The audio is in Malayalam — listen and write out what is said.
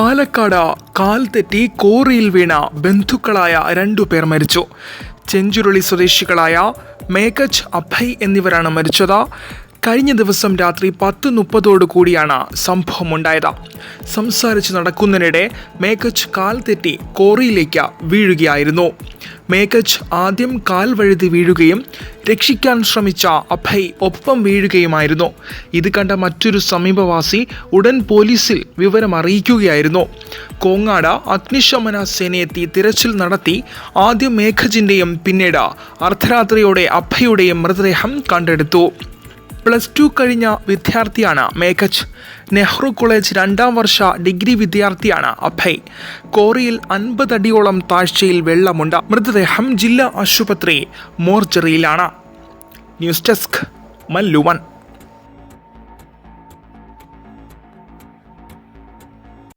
പാലക്കാട് കാൽ തെറ്റി കോറിയിൽ വീണ ബന്ധുക്കളായ രണ്ടു പേർ മരിച്ചു. ചെഞ്ചുരുളി സ്വദേശികളായ മേഘജ് അഭയ് എന്നിവരാണ് മരിച്ചത്. കഴിഞ്ഞ ദിവസം രാത്രി പത്ത് മുപ്പതോടു കൂടിയാണ് സംഭവമുണ്ടായത്. സംസാരിച്ച് നടക്കുന്നതിനിടെ മേക്കച്ച് കാൽ തെറ്റി കോറിയിലേക്ക് വീഴുകയായിരുന്നു. മേക്കച്ച് ആദ്യം കാൽ വഴുതി വീഴുകയും രക്ഷിക്കാൻ ശ്രമിച്ച അഭയ് ഒപ്പം വീഴുകയുമായിരുന്നു. ഇത് കണ്ട മറ്റൊരു സമീപവാസി ഉടൻ പോലീസിൽ വിവരം അറിയിക്കുകയായിരുന്നു. കോങ്ങാട് അഗ്നിശമന സേനയെത്തി തിരച്ചിൽ നടത്തി ആദ്യം മേഘജിന്റെയും പിന്നീട് അർദ്ധരാത്രിയോടെ അഭയുടെയും മൃതദേഹം കണ്ടെടുത്തു. പ്ലസ് ടു കഴിഞ്ഞ വിദ്യാർത്ഥിയാണ് മേഘജ്. നെഹ്റു കോളേജ് രണ്ടാം വർഷ ഡിഗ്രി വിദ്യാർത്ഥിയാണ് അഭയ്. കോറിയിൽ അൻപതടിയോളം താഴ്ചയിൽ വെള്ളമുണ്ട്. മൃതദേഹം ജില്ലാ ആശുപത്രി മോർച്ചറിയിലാണ്. News desk മല്ലുവൻ